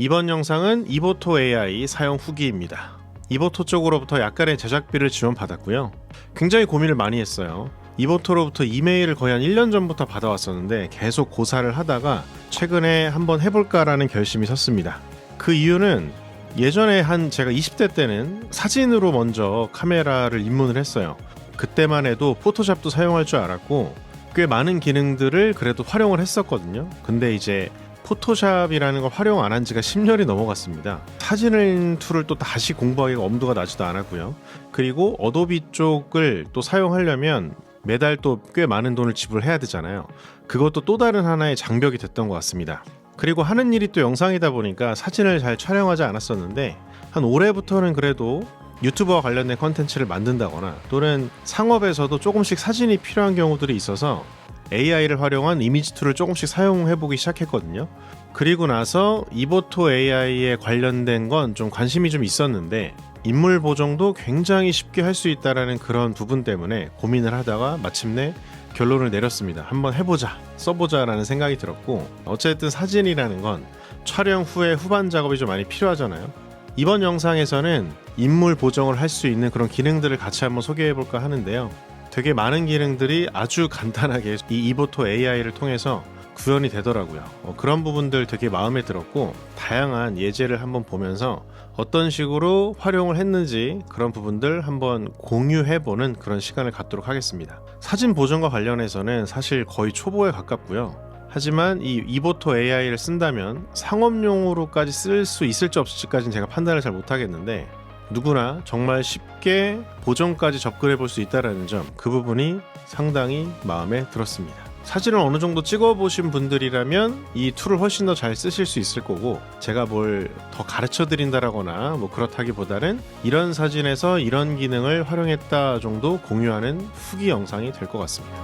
이번 영상은 이보토 AI 사용 후기입니다. 이보토 쪽으로부터 약간의 제작비를 지원받았고요. 굉장히 고민을 많이 했어요. 이보토로부터 이메일을 거의 한 1년 전부터 받아왔었는데 계속 고사를 하다가 최근에 한번 해볼까라는 결심이 섰습니다. 그 이유는 예전에 한 제가 20대 때는 사진으로 먼저 카메라를 입문을 했어요. 그때만 해도 포토샵도 사용할 줄 알았고 꽤 많은 기능들을 그래도 활용을 했었거든요. 근데 이제 포토샵이라는 걸 활용 안 한 지가 10년이 넘어갔습니다. 사진을 툴을 또 다시 공부하기가 엄두가 나지도 않았고요. 그리고 어도비 쪽을 또 사용하려면 매달 또 꽤 많은 돈을 지불해야 되잖아요. 그것도 또 다른 하나의 장벽이 됐던 것 같습니다. 그리고 하는 일이 또 영상이다 보니까 사진을 잘 촬영하지 않았었는데 한 올해부터는 그래도 유튜버와 관련된 컨텐츠를 만든다거나 또는 상업에서도 조금씩 사진이 필요한 경우들이 있어서 AI를 활용한 이미지 툴을 조금씩 사용해 보기 시작했거든요. 그리고 나서 이보토 AI에 관련된 건 좀 관심이 좀 있었는데 인물 보정도 굉장히 쉽게 할 수 있다라는 그런 부분 때문에 고민을 하다가 마침내 결론을 내렸습니다. 한번 해보자, 써보자라는 생각이 들었고 어쨌든 사진이라는 건 촬영 후에 후반 작업이 좀 많이 필요하잖아요. 이번 영상에서는 인물 보정을 할 수 있는 그런 기능들을 같이 한번 소개해 볼까 하는데요. 되게 많은 기능들이 아주 간단하게 이 이보토 AI를 통해서 구현이 되더라고요. 어, 그런 부분들 되게 마음에 들었고 다양한 예제를 한번 보면서 어떤 식으로 활용을 했는지 그런 부분들 한번 공유해 보는 그런 시간을 갖도록 하겠습니다. 사진 보정과 관련해서는 사실 거의 초보에 가깝고요. 하지만 이 이보토 AI를 쓴다면 상업용으로까지 쓸 수 있을지 없을지까지는 제가 판단을 잘 못하겠는데 누구나 정말 쉽게 보정까지 접근해 볼 수 있다는 점 그 부분이 상당히 마음에 들었습니다. 사진을 어느 정도 찍어 보신 분들이라면 이 툴을 훨씬 더 잘 쓰실 수 있을 거고 제가 뭘 더 가르쳐 드린다라거나 뭐 그렇다기보다는 이런 사진에서 이런 기능을 활용했다 정도 공유하는 후기 영상이 될 것 같습니다.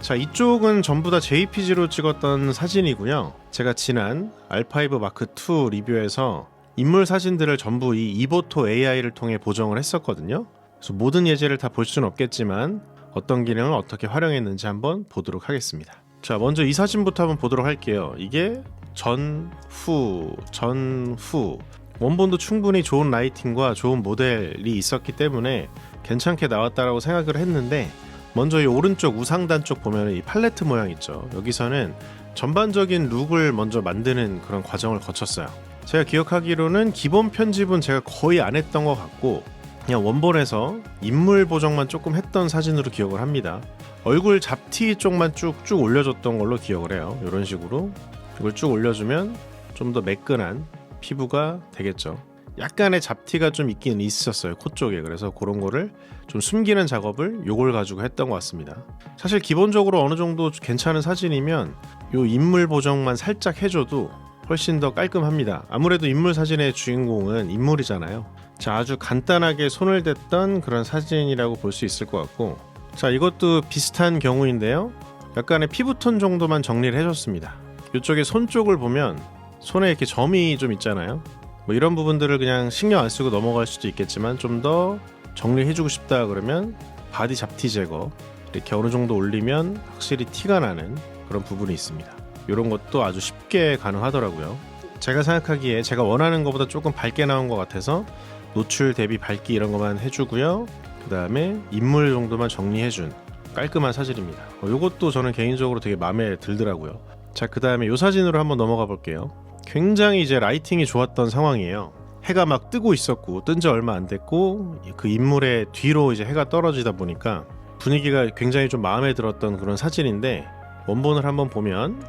자 이쪽은 전부 다 JPG로 찍었던 사진이고요. 제가 지난 R5 마크 2 리뷰에서 인물 사진들을 전부 이 이보토 AI를 통해 보정을 했었거든요. 그래서 모든 예제를 다 볼 수는 없겠지만 어떤 기능을 어떻게 활용했는지 한번 보도록 하겠습니다. 자, 먼저 이 사진부터 한번 보도록 할게요. 이게 전, 후, 전, 후. 원본도 충분히 좋은 라이팅과 좋은 모델이 있었기 때문에 괜찮게 나왔다라고 생각을 했는데 먼저 이 오른쪽 우상단 쪽 보면 이 팔레트 모양 있죠. 여기서는 전반적인 룩을 먼저 만드는 그런 과정을 거쳤어요. 제가 기억하기로는 기본 편집은 제가 거의 안 했던 것 같고 그냥 원본에서 인물 보정만 조금 했던 사진으로 기억을 합니다. 얼굴 잡티 쪽만 쭉쭉 올려줬던 걸로 기억을 해요. 이런 식으로 이걸 쭉 올려주면 좀 더 매끈한 피부가 되겠죠. 약간의 잡티가 좀 있긴 있었어요 코 쪽에 그래서 그런 거를 좀 숨기는 작업을 요걸 가지고 했던 것 같습니다 사실 기본적으로 어느 정도 괜찮은 사진이면 요 인물 보정만 살짝 해줘도 훨씬 더 깔끔합니다. 아무래도 인물 사진의 주인공은 인물이잖아요. 자 아주 간단하게 손을 댔던 그런 사진이라고 볼 수 있을 것 같고. 자 이것도 비슷한 경우인데요. 약간의 피부톤 정도만 정리를 해줬습니다. 이쪽에 손 쪽을 보면 손에 이렇게 점이 좀 있잖아요. 뭐 이런 부분들을 그냥 신경 안 쓰고 넘어갈 수도 있겠지만 좀 더 정리해주고 싶다 그러면 바디 잡티 제거 이렇게 어느 정도 올리면 확실히 티가 나는 그런 부분이 있습니다. 이런 것도 아주 쉽게 가능하더라고요. 제가 생각하기에 제가 원하는 것보다 조금 밝게 나온 것 같아서 노출 대비 밝기 이런 것만 해주고요. 그 다음에 인물 정도만 정리해준 깔끔한 사진입니다. 어, 이것도 저는 개인적으로 되게 마음에 들더라고요. 자, 그 다음에 이 사진으로 한번 넘어가 볼게요. 굉장히 이제 라이팅이 좋았던 상황이에요. 해가 막 뜨고 있었고 뜬 지 얼마 안 됐고 그 인물의 뒤로 이제 해가 떨어지다 보니까 분위기가 굉장히 좀 마음에 들었던 그런 사진인데 원본을 한번 보면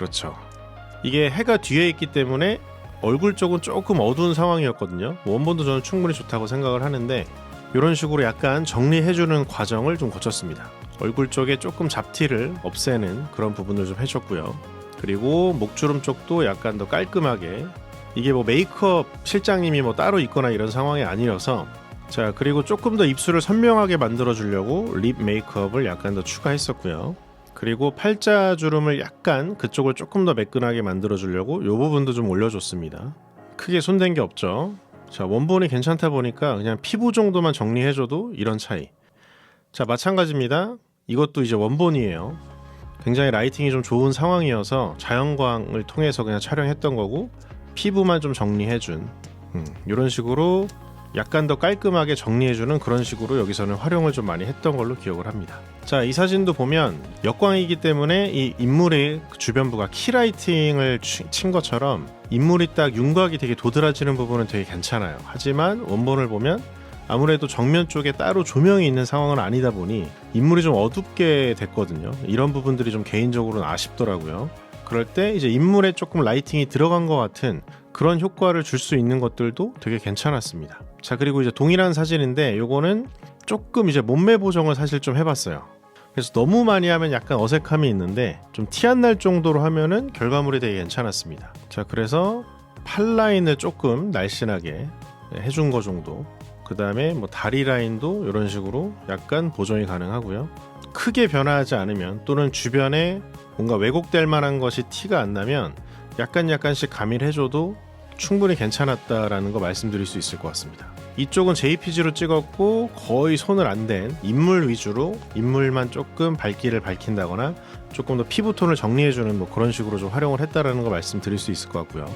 그렇죠. 이게 해가 뒤에 있기 때문에 얼굴 쪽은 조금 어두운 상황이었거든요. 원본도 저는 충분히 좋다고 생각을 하는데 이런 식으로 약간 정리해주는 과정을 좀 거쳤습니다. 얼굴 쪽에 조금 잡티를 없애는 그런 부분을 좀 해줬고요. 그리고 목주름 쪽도 약간 더 깔끔하게 이게 뭐 메이크업 실장님이 뭐 따로 있거나 이런 상황이 아니라서 자 그리고 조금 더 입술을 선명하게 만들어 주려고 립 메이크업을 약간 더 추가했었고요 그리고 팔자 주름을 약간 그쪽을 조금 더 매끈하게 만들어 주려고 이 부분도 좀 올려줬습니다. 크게 손댄 게 없죠? 자 원본이 괜찮다 보니까 그냥 피부 정도만 정리해줘도 이런 차이. 자 마찬가지입니다. 이것도 이제 원본이에요. 굉장히 라이팅이 좀 좋은 상황이어서 자연광을 통해서 그냥 촬영했던 거고 피부만 좀 정리해준 음, 이런 식으로 약간 더 깔끔하게 정리해주는 그런 식으로 여기서는 활용을 좀 많이 했던 걸로 기억을 합니다. 자, 이 사진도 보면 역광이기 때문에 이 인물의 그 주변부가 키라이팅을 치- 친 것처럼 인물이 딱 윤곽이 되게 도드라지는 부분은 되게 괜찮아요. 하지만 원본을 보면 아무래도 정면 쪽에 따로 조명이 있는 상황은 아니다 보니 인물이 좀 어둡게 됐거든요. 이런 부분들이 좀 개인적으로는 아쉽더라고요. 그럴 때 이제 인물에 조금 라이팅이 들어간 것 같은 그런 효과를 줄 수 있는 것들도 되게 괜찮았습니다. 자 그리고 이제 동일한 사진인데 요거는 조금 이제 몸매 보정을 사실 좀 해봤어요. 그래서 너무 많이 하면 약간 어색함이 있는데 좀 티 안 날 정도로 하면은 결과물이 되게 괜찮았습니다. 자 그래서 팔 라인을 조금 날씬하게 해준 거 정도. 그 다음에 뭐 다리 라인도 이런 식으로 약간 보정이 가능하고요. 크게 변화하지 않으면 또는 주변에 뭔가 왜곡될 만한 것이 티가 안 나면 약간 약간씩 가밀해줘도 충분히 괜찮았다라는 거 말씀드릴 수 있을 것 같습니다. 이쪽은 JPG로 찍었고 거의 손을 안 댄 인물 위주로 인물만 조금 밝기를 밝힌다거나 조금 더 피부 톤을 정리해주는 뭐 그런 식으로 좀 활용을 했다라는 거 말씀드릴 수 있을 것 같고요.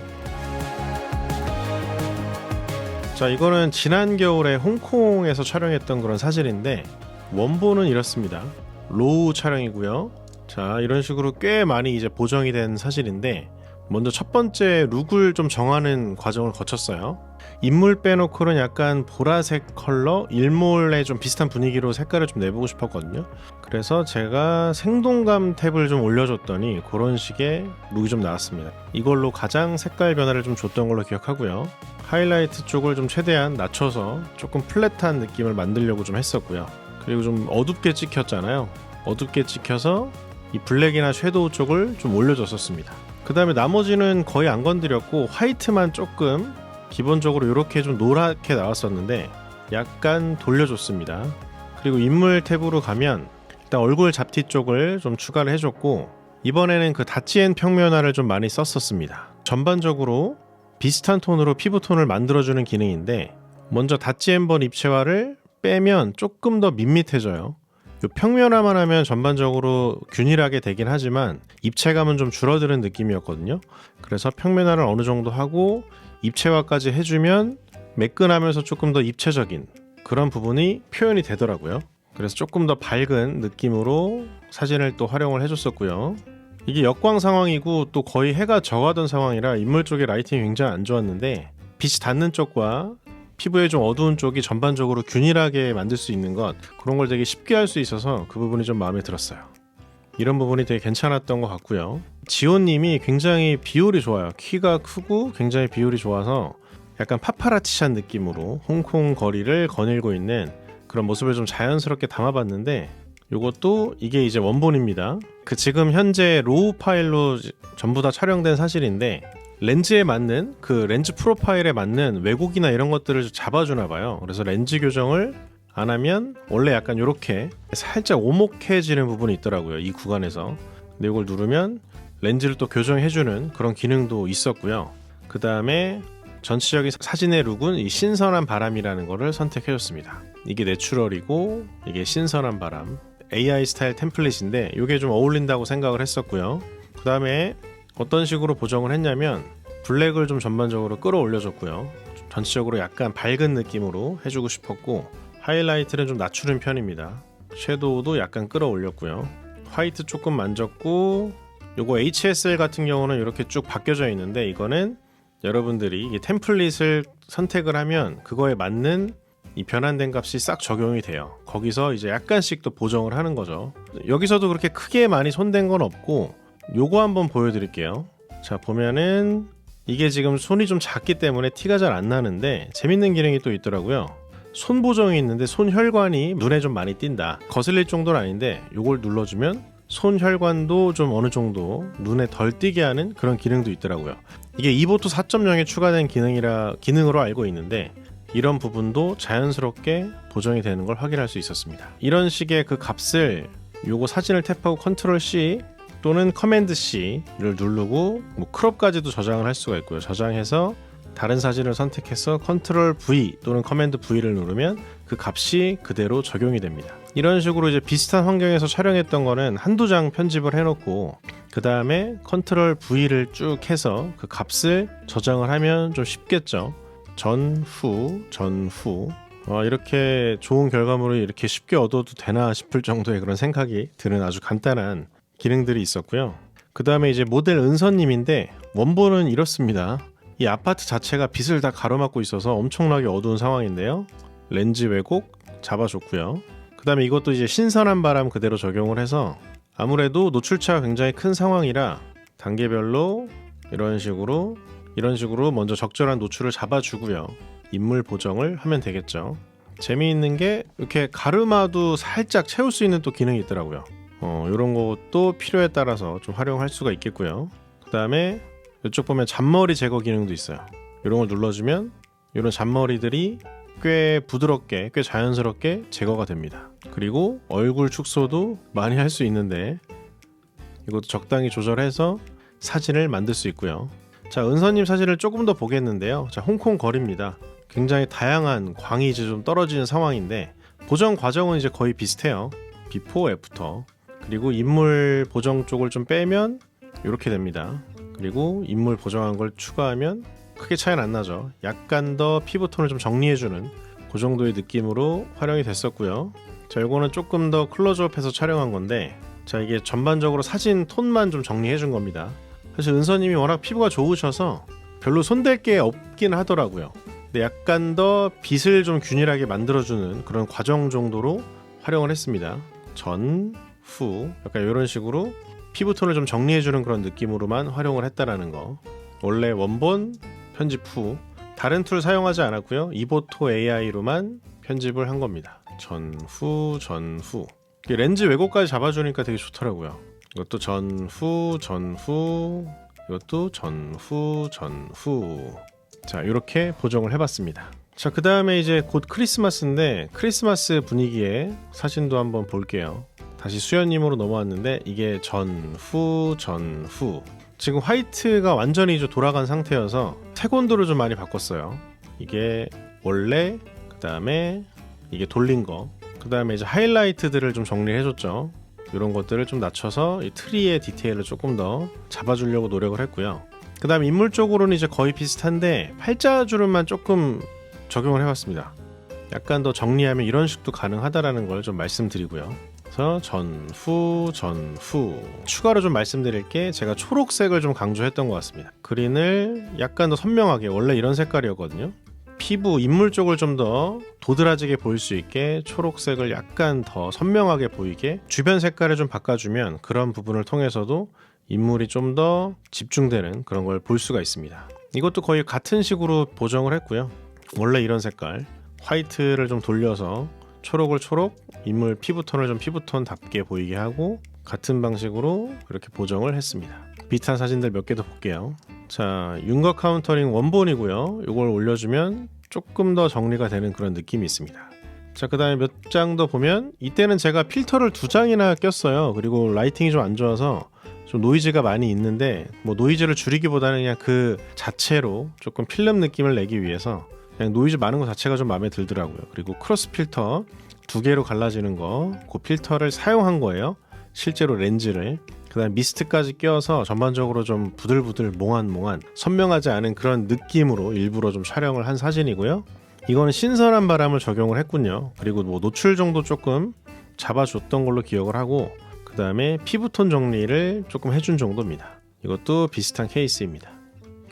자 이거는 지난 겨울에 홍콩에서 촬영했던 그런 사진인데 원본은 이렇습니다. 로우 촬영이고요. 자 이런 식으로 꽤 많이 이제 보정이 된 사진인데 먼저 첫 번째 룩을 좀 정하는 과정을 거쳤어요. 인물 빼놓고는 약간 보라색 컬러, 일몰에 좀 비슷한 분위기로 색깔을 좀 내보고 싶었거든요. 그래서 제가 생동감 탭을 좀 올려줬더니 그런 식의 룩이 좀 나왔습니다. 이걸로 가장 색깔 변화를 좀 줬던 걸로 기억하고요. 하이라이트 쪽을 좀 최대한 낮춰서 조금 플랫한 느낌을 만들려고 좀 했었고요. 그리고 좀 어둡게 찍혔잖아요. 어둡게 찍혀서 이 블랙이나 섀도우 쪽을 좀 올려줬었습니다. 그 다음에 나머지는 거의 안 건드렸고 화이트만 조금 기본적으로 이렇게 좀 노랗게 나왔었는데 약간 돌려줬습니다. 그리고 인물 탭으로 가면 일단 얼굴 잡티 쪽을 좀 추가를 해줬고 이번에는 그 다치엔 평면화를 좀 많이 썼었습니다. 전반적으로 비슷한 톤으로 피부 톤을 만들어주는 기능인데 먼저 다치엔번 입체화를 빼면 조금 더 밋밋해져요. 요 평면화만 하면 전반적으로 균일하게 되긴 하지만 입체감은 좀 줄어드는 느낌이었거든요. 그래서 평면화를 어느 정도 하고 입체화까지 해주면 매끈하면서 조금 더 입체적인 그런 부분이 표현이 되더라고요. 그래서 조금 더 밝은 느낌으로 사진을 또 활용을 해줬었고요. 이게 역광 상황이고 또 거의 해가 져가던 상황이라 인물 쪽에 라이팅이 굉장히 안 좋았는데 빛이 닿는 쪽과 피부에 좀 어두운 쪽이 전반적으로 균일하게 만들 수 있는 것 그런 걸 되게 쉽게 할 수 있어서 그 부분이 좀 마음에 들었어요. 이런 부분이 되게 괜찮았던 것 같고요. 지호님이 굉장히 비율이 좋아요. 키가 크고 굉장히 비율이 좋아서 약간 파파라치한 느낌으로 홍콩 거리를 거닐고 있는 그런 모습을 좀 자연스럽게 담아봤는데 요것도 이게 이제 원본입니다. 그 지금 현재 로우 파일로 전부 다 촬영된 사실인데 렌즈에 맞는 그 렌즈 프로파일에 맞는 왜곡이나 이런 것들을 잡아주나 봐요. 그래서 렌즈 교정을 안 하면 원래 약간 이렇게 살짝 오목해지는 부분이 있더라고요. 이 구간에서. 근데 이걸 누르면 렌즈를 또 교정해주는 그런 기능도 있었고요. 그 다음에 전체적인 사진의 룩은 이 신선한 바람이라는 거를 선택해줬습니다. 이게 내추럴이고 이게 신선한 바람. AI 스타일 템플릿인데 이게 좀 어울린다고 생각을 했었고요. 그 다음에 어떤 식으로 보정을 했냐면 블랙을 좀 전반적으로 끌어올려줬고요. 전체적으로 약간 밝은 느낌으로 해주고 싶었고 하이라이트는 좀 낮추는 편입니다. 섀도우도 약간 끌어올렸고요. 화이트 조금 만졌고 요거 HSL 같은 경우는 이렇게 쭉 바뀌어져 있는데 이거는 여러분들이 이 템플릿을 선택을 하면 그거에 맞는 이 변환된 값이 싹 적용이 돼요. 거기서 이제 약간씩 또 보정을 하는 거죠. 여기서도 그렇게 크게 많이 손댄 건 없고 요거 한번 보여드릴게요. 자 보면은 이게 지금 손이 좀 작기 때문에 티가 잘 안 나는데 재밌는 기능이 또 있더라고요. 손 보정이 있는데 손 혈관이 눈에 좀 많이 띈다. 거슬릴 정도는 아닌데 요걸 눌러주면 손 혈관도 좀 어느 정도 눈에 덜 띄게 하는 그런 기능도 있더라고요. 이게 이보토 4.0에 추가된 기능이라 기능으로 알고 있는데 이런 부분도 자연스럽게 보정이 되는 걸 확인할 수 있었습니다. 이런 식의 그 값을 요거 사진을 탭하고 컨트롤 C 또는 커맨드 C를 누르고 뭐 크롭까지도 저장을 할 수가 있고요. 저장해서 다른 사진을 선택해서 컨트롤 V 또는 커맨드 V를 누르면 그 값이 그대로 적용이 됩니다. 이런 식으로 이제 비슷한 환경에서 촬영했던 거는 한두 장 편집을 해놓고 그 다음에 컨트롤 V를 쭉 해서 그 값을 저장을 하면 좀 쉽겠죠. 전후 전후 어, 이렇게 좋은 결과물을 이렇게 쉽게 얻어도 되나 싶을 정도의 그런 생각이 드는 아주 간단한 기능들이 있었고요. 그 다음에 이제 모델 은서님인데 원본은 이렇습니다. 이 아파트 자체가 빛을 다 가로막고 있어서 엄청나게 어두운 상황인데요. 렌즈 왜곡 잡아줬고요. 그 다음에 이것도 이제 신선한 바람 그대로 적용을 해서 아무래도 노출차가 굉장히 큰 상황이라 단계별로 이런 식으로 이런 식으로 먼저 적절한 노출을 잡아주고요. 인물 보정을 하면 되겠죠. 재미있는 게 이렇게 가르마도 살짝 채울 수 있는 또 기능이 있더라고요. 어, 이런 것도 필요에 따라서 좀 활용할 수가 있겠고요. 그 다음에 이쪽 보면 잔머리 제거 기능도 있어요. 이런 걸 눌러주면 이런 잔머리들이 꽤 부드럽게, 꽤 자연스럽게 제거가 됩니다. 그리고 얼굴 축소도 많이 할 수 있는데 이것도 적당히 조절해서 사진을 만들 수 있고요. 자, 은서님 사진을 조금 더 보겠는데요. 자, 홍콩 거리입니다. 굉장히 다양한 광이 이제 좀 떨어지는 상황인데 보정 과정은 이제 거의 비슷해요. 비포 애프터. 그리고 인물 보정 쪽을 좀 빼면 이렇게 됩니다. 그리고 인물 보정한 걸 추가하면 크게 차이는 안 나죠. 약간 더 피부 톤을 좀 정리해주는 그 정도의 느낌으로 활용이 됐었고요. 자, 이거는 조금 더 클로즈업해서 촬영한 건데, 자 이게 전반적으로 사진 톤만 좀 정리해준 겁니다. 사실 은서님이 워낙 피부가 좋으셔서 별로 손댈 게 없긴 하더라고요. 근데 약간 더 빛을 좀 균일하게 만들어주는 그런 과정 정도로 활용을 했습니다. 전, 후, 약간 이런 식으로 피부톤을 좀 정리해주는 그런 느낌으로만 활용을 했다라는 거. 원래 원본 편집 후 다른 툴 사용하지 않았고요. 이보토 AI로만 편집을 한 겁니다. 전후 전후 렌즈 왜곡까지 잡아주니까 되게 좋더라고요. 이것도 전후 전후 이것도 전후 전후 자 이렇게 보정을 해봤습니다. 자 그 다음에 이제 곧 크리스마스인데 크리스마스 분위기에 사진도 한번 볼게요. 다시 수연님으로 넘어왔는데 이게 전후 전후 지금 화이트가 완전히 좀 돌아간 상태여서 태곤도를 좀 많이 바꿨어요. 이게 원래 그 다음에 이게 돌린 거. 그 다음에 이제 하이라이트들을 좀 정리해줬죠. 이런 것들을 좀 낮춰서 이 트리의 디테일을 조금 더 잡아주려고 노력을 했고요. 그 다음 인물 쪽으로는 이제 거의 비슷한데 팔자주름만 조금 적용을 해봤습니다. 약간 더 정리하면 이런 식도 가능하다라는 걸 좀 말씀드리고요. 그래서 전후 전후 추가로 좀 말씀드릴 게 제가 초록색을 좀 강조했던 것 같습니다. 그린을 약간 더 선명하게 원래 이런 색깔이었거든요. 피부 인물 쪽을 좀 더 도드라지게 보일 수 있게 초록색을 약간 더 선명하게 보이게 주변 색깔을 좀 바꿔주면 그런 부분을 통해서도 인물이 좀 더 집중되는 그런 걸 볼 수가 있습니다. 이것도 거의 같은 식으로 보정을 했고요. 원래 이런 색깔 화이트를 좀 돌려서 초록을 초록 인물 피부톤을 좀 피부톤답게 보이게 하고 같은 방식으로 이렇게 보정을 했습니다. 비슷한 사진들 몇 개 더 볼게요. 자, 윤곽 카운터링 원본이고요. 이걸 올려주면 조금 더 정리가 되는 그런 느낌이 있습니다. 자, 그 다음에 몇 장 더 보면 이때는 제가 필터를 두 장이나 꼈어요. 그리고 라이팅이 좀 안 좋아서 좀 노이즈가 많이 있는데 뭐 노이즈를 줄이기보다는 그냥 그 자체로 조금 필름 느낌을 내기 위해서 그냥 노이즈 많은 것 자체가 좀 마음에 들더라고요. 그리고 크로스 필터 두 개로 갈라지는 거, 그 필터를 사용한 거예요. 실제로 렌즈를. 그다음 미스트까지 껴서 전반적으로 좀 부들부들 몽환몽환 선명하지 않은 그런 느낌으로 일부러 좀 촬영을 한 사진이고요. 이거는 신선한 바람을 적용을 했군요. 그리고 뭐 노출 정도 조금 잡아줬던 걸로 기억을 하고 그 다음에 피부톤 정리를 조금 해준 정도입니다. 이것도 비슷한 케이스입니다.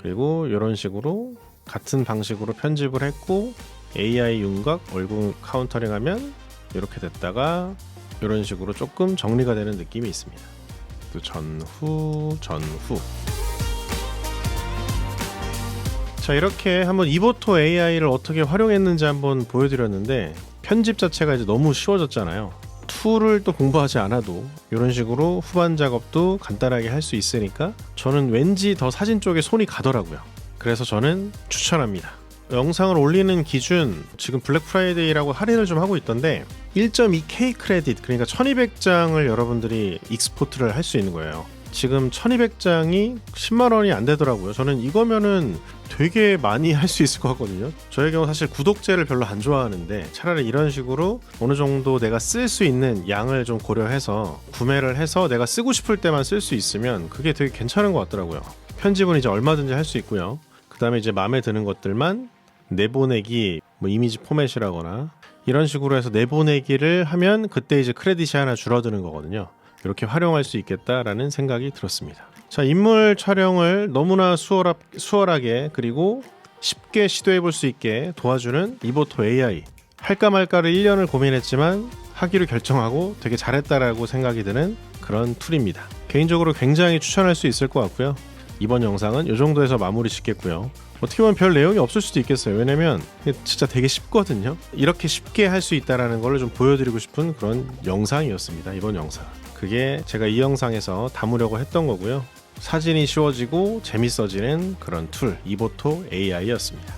그리고 이런 식으로 같은 방식으로 편집을 했고 AI 윤곽 얼굴 카운터링 하면 이렇게 됐다가 이런 식으로 조금 정리가 되는 느낌이 있습니다. 또 전후 전후 자 이렇게 한번 이보토 AI를 어떻게 활용했는지 한번 보여드렸는데 편집 자체가 이제 너무 쉬워졌잖아요. 툴을 또 공부하지 않아도 이런 식으로 후반 작업도 간단하게 할 수 있으니까 저는 왠지 더 사진 쪽에 손이 가더라고요. 그래서 저는 추천합니다. 영상을 올리는 기준 지금 블랙 프라이데이라고 할인을 좀 하고 있던데 1.2K 크레딧 그러니까 1200장을 여러분들이 익스포트를 할 수 있는 거예요. 지금 1200장이 10만 원이 안 되더라고요. 저는 이거면은 되게 많이 할 수 있을 것 같거든요. 저의 경우 사실 구독제를 별로 안 좋아하는데 차라리 이런 식으로 어느 정도 내가 쓸 수 있는 양을 좀 고려해서 구매를 해서 내가 쓰고 싶을 때만 쓸 수 있으면 그게 되게 괜찮은 것 같더라고요. 편집은 이제 얼마든지 할 수 있고요. 그 다음에 이제 마음에 드는 것들만 내보내기, 뭐 이미지 포맷이라거나 이런 식으로 해서 내보내기를 하면 그때 이제 크레딧이 하나 줄어드는 거거든요. 이렇게 활용할 수 있겠다라는 생각이 들었습니다. 자, 인물 촬영을 너무나 수월하, 수월하게 그리고 쉽게 시도해 볼 수 있게 도와주는 이보토 AI. 할까 말까를 1년을 고민했지만 하기로 결정하고 되게 잘했다라고 생각이 드는 그런 툴입니다. 개인적으로 굉장히 추천할 수 있을 것 같고요. 이번 영상은 이 정도에서 마무리 짓겠고요. 어떻게 보면 별 내용이 없을 수도 있겠어요. 왜냐면 진짜 되게 쉽거든요. 이렇게 쉽게 할 수 있다라는 걸 좀 보여드리고 싶은 그런 영상이었습니다. 이번 영상. 그게 제가 이 영상에서 담으려고 했던 거고요. 사진이 쉬워지고 재밌어지는 그런 툴 이보토 AI였습니다.